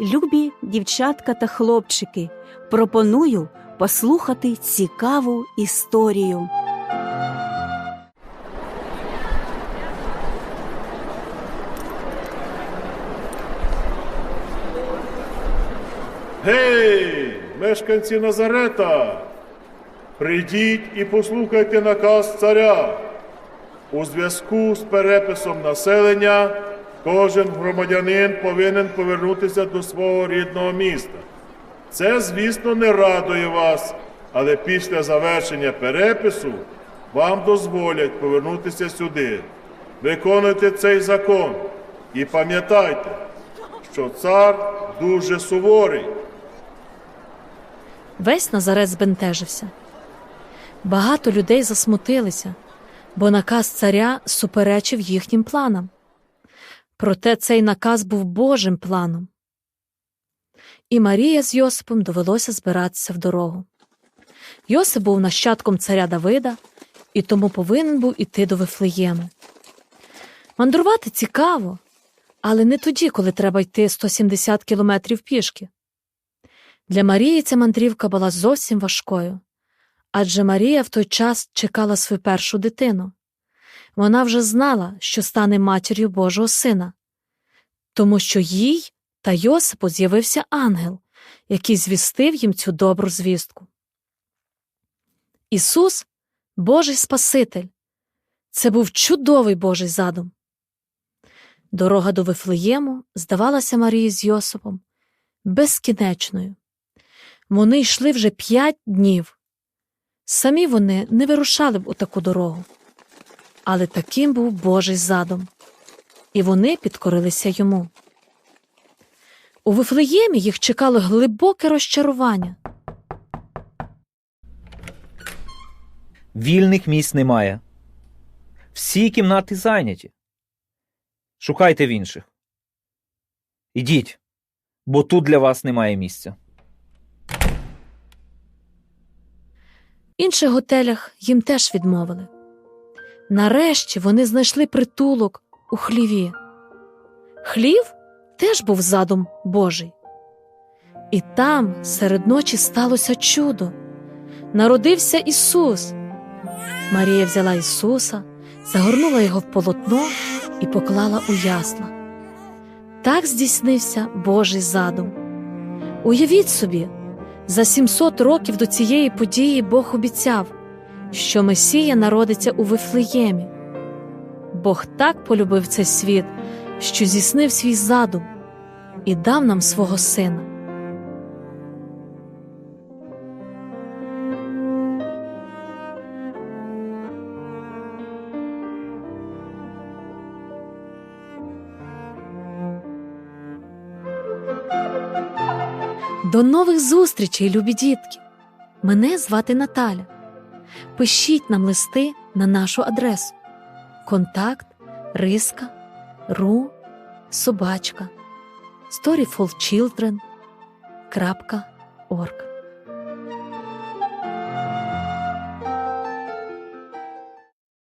Любі дівчатка та хлопчики, пропоную послухати цікаву історію. Гей, мешканці Назарета, прийдіть і послухайте наказ царя. У зв'язку з переписом населення кожен громадянин повинен повернутися до свого рідного міста. Це, звісно, не радує вас, але після завершення перепису вам дозволять повернутися сюди. Виконуйте цей закон і пам'ятайте, що цар дуже суворий. Весь Назарет збентежився. Багато людей засмутилися, бо наказ царя суперечив їхнім планам. Проте цей наказ був Божим планом. І Марія з Йосипом довелося збиратися в дорогу. Йосип був нащадком царя Давида і тому повинен був іти до Вифлеєму. Мандрувати цікаво, але не тоді, коли треба йти 170 кілометрів пішки. Для Марії ця мандрівка була зовсім важкою, адже Марія в той час чекала свою першу дитину. Вона вже знала, що стане матір'ю Божого сина, тому що їй та Йосипу з'явився ангел, який звістив їм цю добру звістку. Ісус Божий Спаситель. Це був чудовий Божий задум. Дорога до Вифлеєму здавалася Марії з Йосипом безкінечною. Вони йшли вже п'ять днів. Самі вони не вирушали б у таку дорогу. Але таким був Божий задум, і вони підкорилися йому. У Вифлеємі їх чекало глибоке розчарування. Вільних місць немає. Всі кімнати зайняті. Шукайте в інших. Ідіть, бо тут для вас немає місця. В інших готелях їм теж відмовили. Нарешті вони знайшли притулок у хліві. Хлів теж був задум Божий. І там серед ночі сталося чудо. Народився Ісус. Марія взяла Ісуса, загорнула його в полотно і поклала у ясла. Так здійснився Божий задум. Уявіть собі, за 700 років до цієї події Бог обіцяв, що Месія народиться у Вифлеємі. Бог так полюбив цей світ, що здійснив свій задум і дав нам свого сина. До нових зустрічей, любі дітки! Мене звати Наталя. Пишіть нам листи на нашу адресу. Контакт риска ру собачка storyfulchildren.org